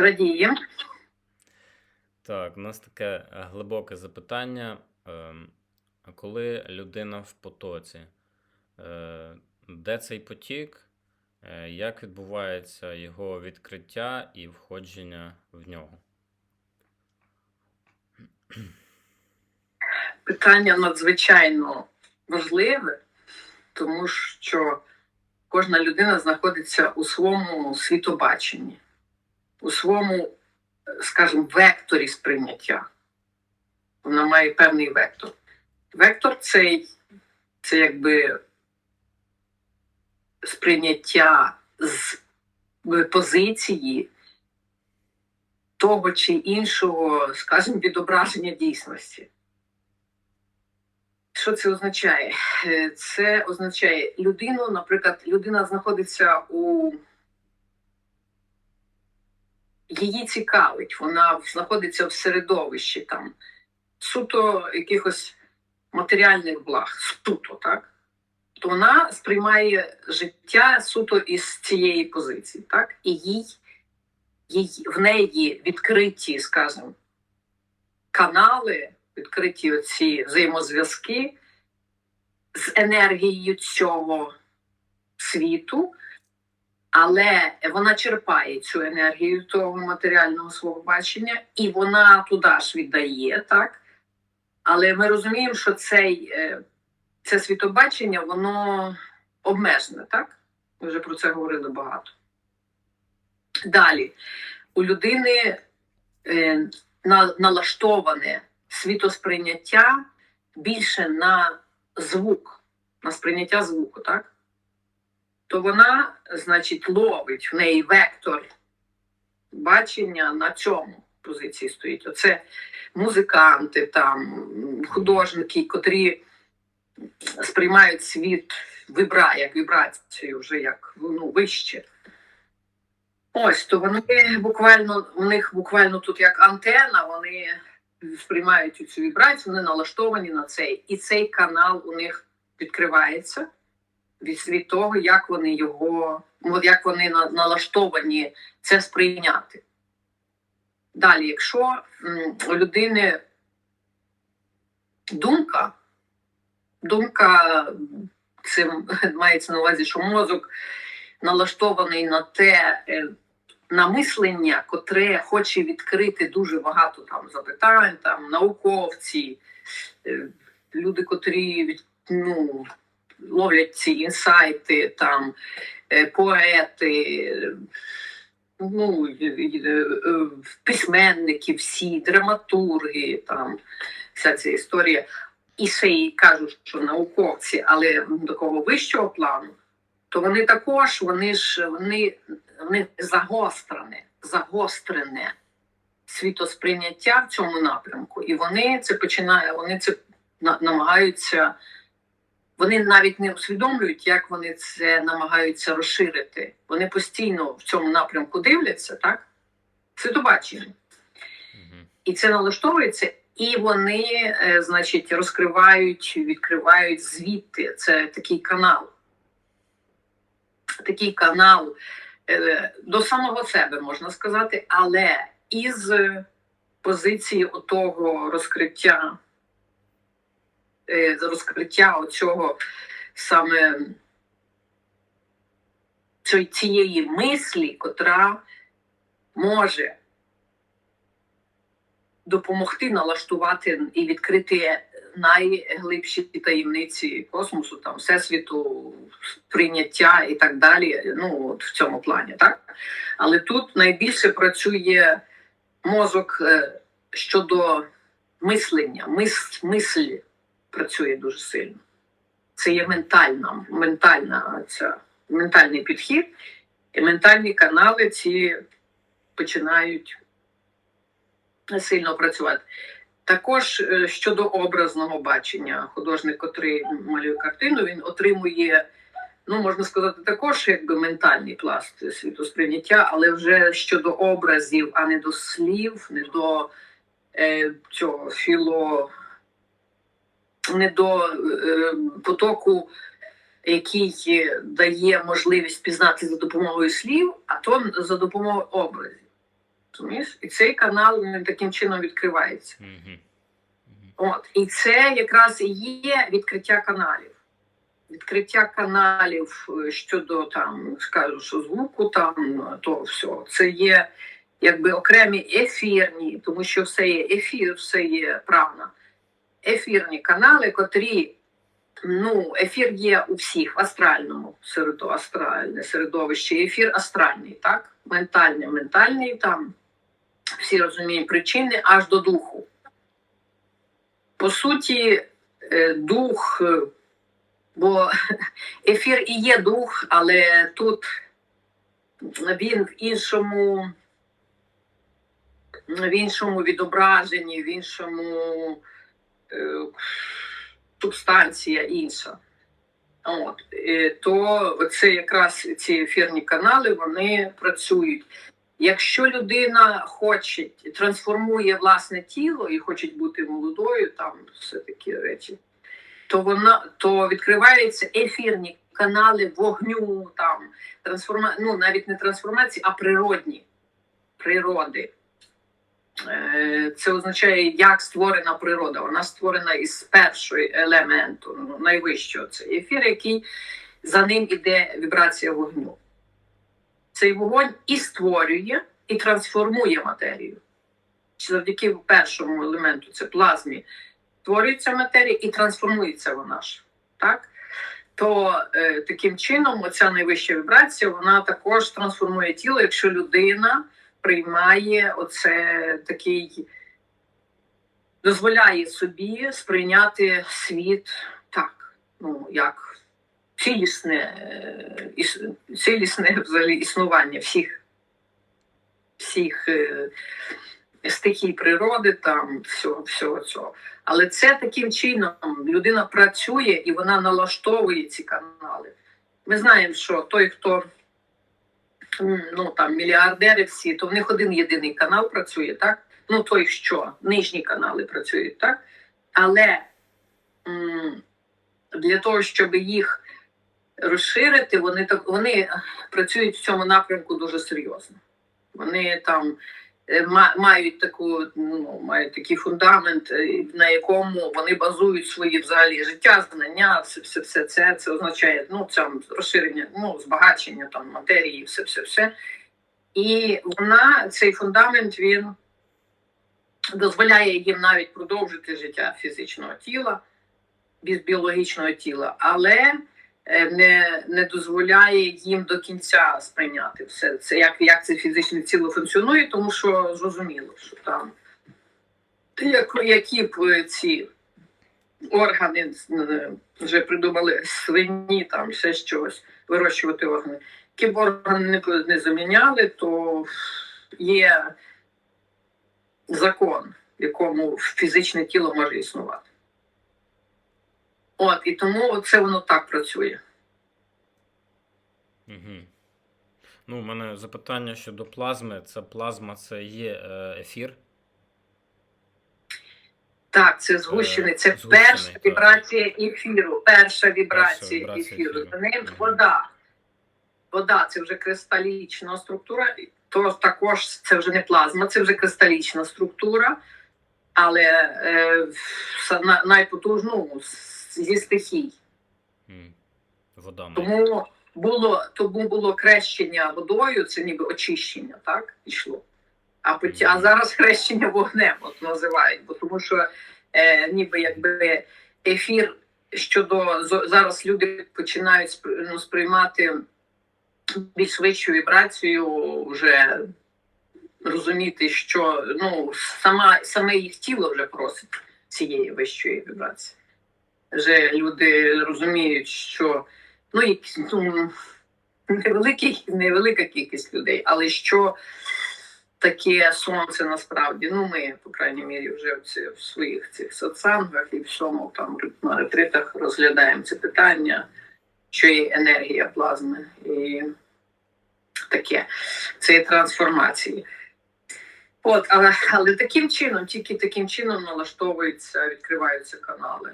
Радіємо. Так, у нас таке е, глибоке запитання. Ем, а Коли людина в потоці, е, де цей потік, е, як відбувається його відкриття і входження в нього? Питання надзвичайно важливе, тому що кожна людина знаходиться у своєму світобаченні, у своєму, скажімо, векторі сприйняття. Вона має певний вектор. Вектор цей це якби сприйняття з позиції того чи іншого, скажімо, відображення дійсності. Що це означає? Е, Це означає людину, наприклад, людина знаходиться у її цікавить, вона знаходиться в середовищі там суто якихось матеріальних благ, суто, так? То вона сприймає життя суто із цієї позиції, так? І їй, їй в неї відкриті, скажімо, канали, відкриті оці взаємозв'язки з енергією цього світу, але вона черпає цю енергію того матеріального свого бачення, і вона туди ж віддає, так? Але ми розуміємо, що цей, е, це світобачення, воно обмежене, так? Ми вже про це говорили багато. Далі, у людини е, на, налаштоване світосприйняття більше на звук, на сприйняття звуку, так? То вона, значить, ловить в неї вектор бачення на цьому позиції стоїть. Оце музиканти, там, художники, котрі сприймають світ вибра, як вібрацію, вже як ну, вище. Ось, то вони буквально, у них буквально тут як антена, вони сприймають цю вібрацію, вони налаштовані на цей. І цей канал у них відкривається від, від того, як вони його, от як вони на- налаштовані це сприйняти. Далі, якщо у людини думка, думка цим мається на увазі, що мозок налаштований на те, е, на мислення, котре хоче відкрити дуже багато там запитань, там науковці, е, люди, котрі ну, ловлять ці інсайти, там е, поети, ну, е, письменники, всі, драматурги, там вся ця історія. І ще й кажуть, що науковці, але такого вищого плану, то вони також, вони ж вони, вони загострене, загострене світосприйняття в цьому напрямку, і вони це починають, вони це намагаються, вони навіть не усвідомлюють, як вони це намагаються розширити. Вони постійно в цьому напрямку дивляться, так? Світобачення. Мгм. І це налаштовується, і вони, е, значить, розкривають, відкривають звідти. Це такий канал. Такий канал е, до самого себе, можна сказати, але із позиції отого розкриття, е, розкриття оцього саме цієї- цієї мислі, котра може допомогти налаштувати і відкрити найглибші таємниці космосу, там всесвіту, прийняття і так далі. Ну от в цьому плані, так але тут найбільше працює мозок е, щодо мислення, мис, мислі працює дуже сильно. Це є ментальна, ментальна ця ментальний підхід, і ментальні канали ці починають сильно працювати. Також е, щодо образного бачення, художник, котрий малює картину, він отримує, ну можна сказати, також якби ментальний пласт світосприйняття, але вже щодо образів, а не до слів, не до е, цього філо, не до е, потоку, який дає можливість пізнати за допомогою слів, а то за допомогою образів. Розумієш? І цей канал таким чином відкривається. Угу. От, і це якраз і є відкриття каналів. Відкриття каналів е, щодо там, скажу, що звуку, там то все. Це є якби окремі ефірні, тому що все є ефір, все є правда. Ефірні канали, котрі ну, ефір є у всіх в астральному середо, астральне середовище, ефір астральний, так? Ментальний, ментальний там всі розуміють причини аж до духу. По суті, е, дух, е, бо ефір і є дух, але тут він в іншому, в іншому відображенні, в іншому субстанція інша. От, е, то це якраз ці ефірні канали вони працюють. Якщо людина хоче, трансформує власне тіло і хоче бути молодою, там все такі речі, то вона то відкриваються ефірні канали вогню, там трансформа... ну навіть не трансформації, а природні природи. Е, Це означає, як створена природа. Вона створена із першого елементу, ну, найвищого. Це ефір, який за ним іде вібрація вогню. Цей вогонь і створює, і трансформує матерію. Завдяки першому елементу, це плазмі, створюється матерія і трансформується вона ж. Так? То е, таким чином, оця найвища вібрація, вона також трансформує тіло, якщо людина приймає оце такий, дозволяє собі сприйняти світ так, ну як цілісне, е, іс- цілісне взагалі існування всіх, всіх е, стихій природи, там всього, всього цього. Але це таким чином людина працює і вона налаштовує ці канали. Ми знаємо, що той, хто ну там мільярдери всі, то в них один єдиний канал працює, так? Ну той що, нижні канали працюють, так? Але для того, щоб їх розширити, вони так вони працюють в цьому напрямку дуже серйозно. Вони там мають таку, ну, мають такий фундамент, е, на якому вони базують свої взагалі життя, знання, все, все, все це. Це означає ну, це розширення, ну, збагачення там матерії, все, все, все. І вона, цей фундамент, він дозволяє їм навіть продовжити життя фізичного тіла, без біологічного тіла, але е, не, не дозволяє їм до кінця сприйняти все це, як, як це фізичне тіло функціонує, тому що зрозуміло, що там як, які б е, ці органи е, вже придумали свині, там ще щось, вирощувати органи. Які б органи не, не заміняли, то є закон, в якому фізичне тіло може існувати. От, і тому це воно так працює. Угу. Ну, у мене запитання щодо плазми. Це плазма, це є е, ефір. Так, це згущений, це Е, згущений, перша так. вібрація ефіру. Перша вібрація вібрація ефіру. ефіру. За ним Мгм. вода. Вода це вже кристалічна структура, то також це вже не плазма, це вже кристалічна структура, але е, на- найпотужну зі стихій. Вода. Тому було, тому було крещення водою, це ніби очищення, так? Пішло. А потім, а зараз хрещення вогнем от називають, бо тому що е, ніби якби ефір щодо зараз люди починають ну, сприймати більш вищу вібрацію, вже розуміти, що ну сама саме їх тіло вже просить цієї вищої вібрації. Вже люди розуміють, що ну, і, ну невеликий, невелика кількість людей, але що таке сонце насправді. Ну, ми, по крайній мірі, вже в, ці- в своїх цих сатсангах і всьому там на ретритах розглядаємо це питання, що є енергія плазми і таке. Це є трансформації. От, але, але таким чином, тільки таким чином налаштовуються, відкриваються канали.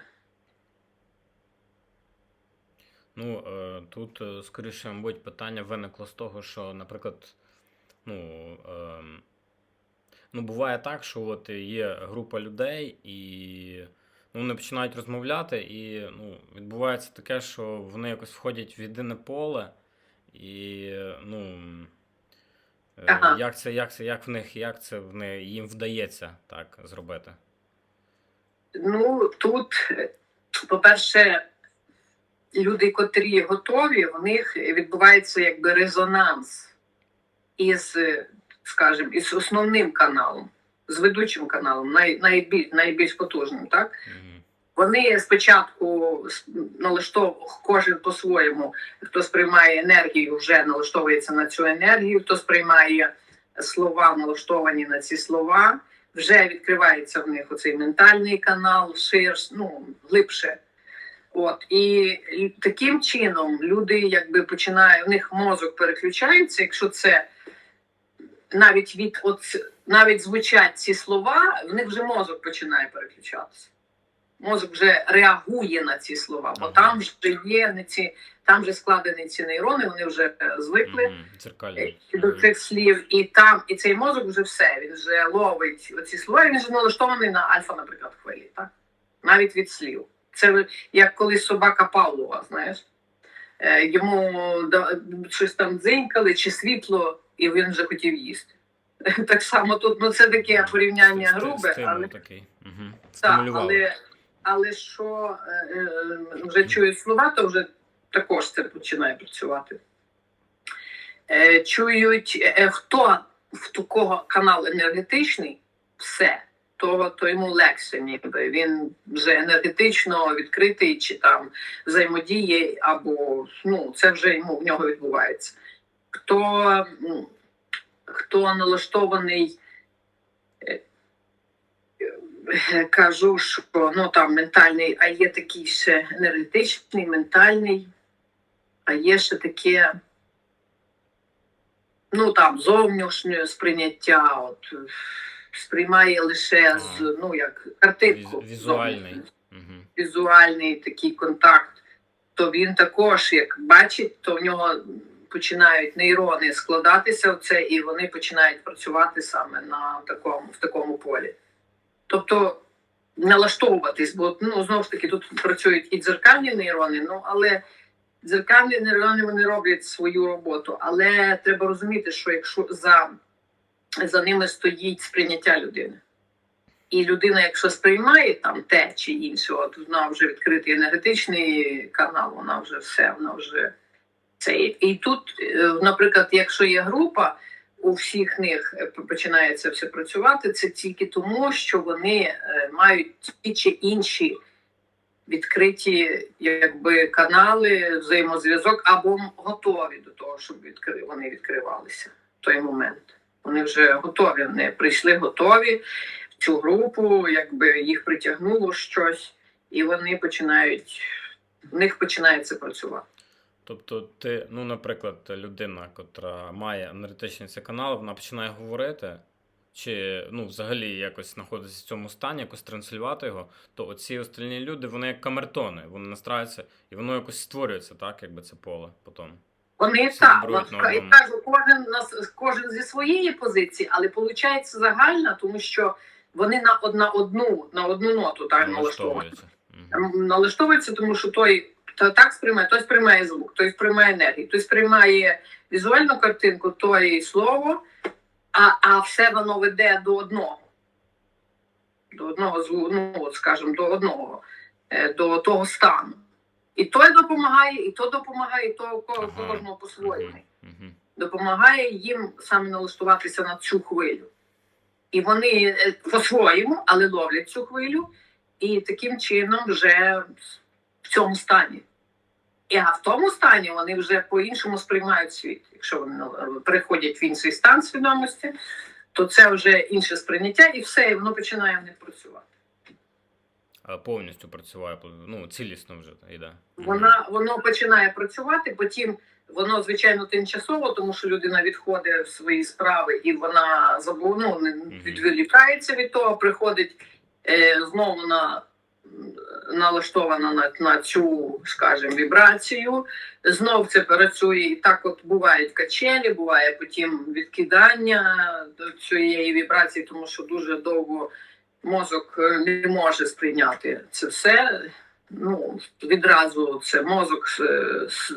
Ну, е, тут, е, скоріше, мабуть, питання виникло з того, що, наприклад, ну, ем, ну, буває так, що от є група людей, і ну, вони починають розмовляти, і ну, відбувається таке, що вони якось входять в єдине поле, і ну. е, Ага. Як це, як це, як в них, як це в них, їм вдається так зробити? Ну тут, по-перше, люди, котрі готові, в них відбувається якби резонанс із, скажімо, із основним каналом, з ведучим каналом, най, найбільш, найбільш потужним, так? Вони спочатку с- налаштов кожен по-своєму, хто сприймає енергію, вже налаштовується на цю енергію, хто сприймає слова, налаштовані на ці слова, вже відкривається в них оцей ментальний канал, ширш, ну глибше. От і, таким чином люди якби починають, у них мозок переключається, якщо це навіть від от навіть звучать ці слова, в них вже мозок починає переключатися мозок вже реагує на ці слова, бо Ага. там вже є не ці, там вже складені ці нейрони, вони вже е, звикли. Дзеркальні. е, до цих слів, і там, і цей мозок вже все, він вже ловить оці слова, він вже налаштований на альфа, наприклад, хвилі, так? Навіть від слів. Це як коли собака Павлова, знаєш. Е, Йому щось там дзинькали чи світло, і він вже хотів їсти. Так само тут, ну це таке порівняння грубе, але такий. Угу. так, але, але що е, е, вже чують слова, то вже також це починає працювати. Чують, хто в такого канал енергетичний, все, то, то йому легше, ніби він вже енергетично відкритий чи там взаємодіє, або ну, це вже йому в нього відбувається. Хто, хто налаштований Е, кажу, що ну там ментальний, а є такий ще енергетичний, ментальний, а є ще таке, ну там зовнішнє сприйняття, от е, сприймає лише з ну як картинку. Візуальний. Угу. Візуальний такий контакт, то він також, як бачить, то в нього починають нейрони складатися в це, і вони починають працювати саме на такому, в такому полі. Тобто налаштовуватись, бо ну знову ж таки тут працюють і дзеркальні нейрони, ну але дзеркальні нейрони вони роблять свою роботу. Але треба розуміти, що якщо за, за ними стоїть сприйняття людини. І людина, якщо сприймає там те чи інше, от вона вже відкритий енергетичний канал, вона вже все, вона вже це. І тут, е, наприклад, якщо є група, у всіх них е, починає це все працювати, це тільки тому, що вони е, мають ті чи інші відкриті якби, канали, взаємозв'язок або готові до того, щоб вони відкривалися в той момент. Вони вже готові, вони прийшли готові в цю групу, якби їх притягнуло щось, і вони починають, в них починає це працювати. Тобто, ти, ну, наприклад, людина, котра має енергетичний цей канал, вона починає говорити, чи ну, взагалі якось знаходиться в цьому стані, якось транслювати його, то оці остальні люди, вони як камертони, вони настраюються, і воно якось створюється, так, якби це поле потім. Вони так, і кажу, кожен нас кожен зі своєї позиції, але виходить загальна, тому що вони на одна одну на одну ноту так. Налаштовуються. Налаштовуються, тому що той та так сприймає, той сприймає звук, той сприймає енергію, той сприймає візуальну картинку, той слово, а, а все воно веде до одного. До одного зву- ну, скажімо, до одного, е, до того стану. І той допомагає, і то допомагає, і то кожного по-своєму допомагає їм саме налаштуватися на цю хвилю. І вони е, по-своєму, але ловлять цю хвилю, і таким чином вже в цьому стані. І а в тому стані вони вже по-іншому сприймають світ. Якщо вони е, переходять в інший стан свідомості, то це вже інше сприйняття, і все, і воно починає в них працювати. Повністю працює, ну, цілісно вже йде. Вона воно починає працювати, потім воно звичайно тимчасово, тому що людина відходить в свої справи і вона забу- ну, відволікається від того, приходить е, знову на налаштована на, на цю, скажімо, вібрацію. Знов це працює і так, от бувають качелі, буває потім відкидання до цієї вібрації, тому що дуже довго мозок е, не може сприйняти це все. Ну, відразу це мозок с-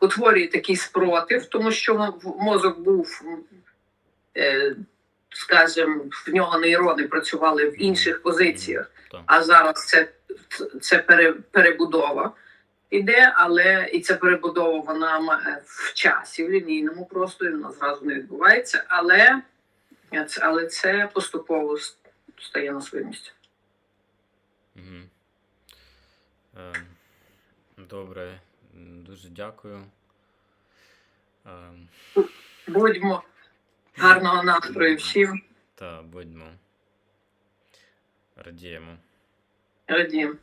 утворює такий спротив, тому що мозок був, е, скажімо, в нього нейрони працювали в інших позиціях, а зараз це, це пере, перебудова іде, але і ця перебудова вона в часі, в лінійному просторі, вона зразу не відбувається, але, але це поступово стає на своє місце. Угу. Е, добре, дуже дякую. Е, Будьмо гарного настрою всім. та будьмо. Радіємо. Радіємо.